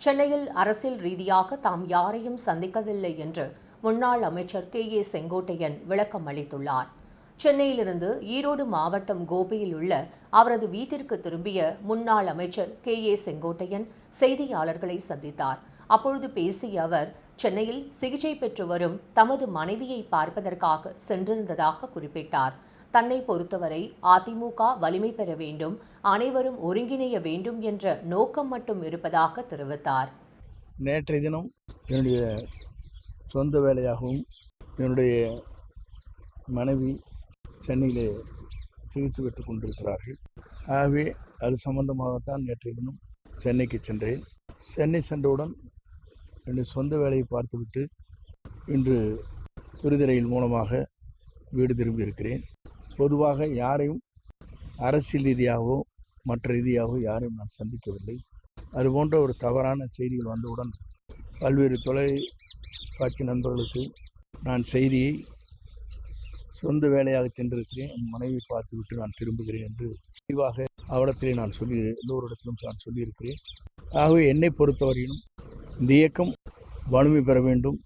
சென்னையில் அரசியல் ரீதியாக தாம் யாரையும் சந்திக்கவில்லை என்று முன்னாள் அமைச்சர் கே. ஏ. செங்கோட்டையன் விளக்கம் அளித்துள்ளார். சென்னையிலிருந்து ஈரோடு மாவட்டம் கோபியில் உள்ள அவரது வீட்டிற்கு திரும்பிய முன்னாள் அமைச்சர் கே. ஏ. செங்கோட்டையன் செய்தியாளர்களை சந்தித்தார். அப்பொழுது பேசிய அவர் சென்னையில் சிகிச்சை பெற்று வரும் தமது மனைவியை பார்ப்பதற்காக சென்றிருந்ததாக குறிப்பிட்டார். தன்னை பொறுத்தவரை அதிமுக வலிமை பெற வேண்டும் அனைவரும் ஒருங்கிணைய வேண்டும் என்ற நோக்கம் மட்டும் இருப்பதாக தெரிவித்தார். நேற்றைய தினம் என்னுடைய சொந்த வேலையாகவும் என்னுடைய மனைவி சென்னையிலே சிகிச்சை பெற்றுக் கொண்டிருக்கிறார்கள். ஆகவே அது சம்பந்தமாகத்தான் நேற்றைய தினம் சென்னைக்கு சென்றேன். சென்னை சென்றவுடன் என்னுடைய சொந்த வேலையை பார்த்துவிட்டு இன்று துரித மூலமாக வீடு திரும்பியிருக்கிறேன். பொதுவாக யாரையும் அரசியல் ரீதியாகவோ மற்ற ரீதியாகவோ யாரையும் நான் சந்திக்கவில்லை. அது போன்ற ஒரு தவறான செய்திகள் வந்தவுடன் பல்வேறு தொலைக்காட்சி நண்பர்களுக்கு நான் செய்தியை சொந்த வேலையாக சென்றிருக்கிறேன். என் மனைவி பார்த்துவிட்டு நான் திரும்புகிறேன் என்று தெளிவாக அவரிடத்திலே நான் சொல்லி எல்லோரிடத்திலும் நான் சொல்லியிருக்கிறேன். ஆகவே என்னை பொறுத்தவரையிலும் இந்த இயக்கம் வலிமை பெற வேண்டும்.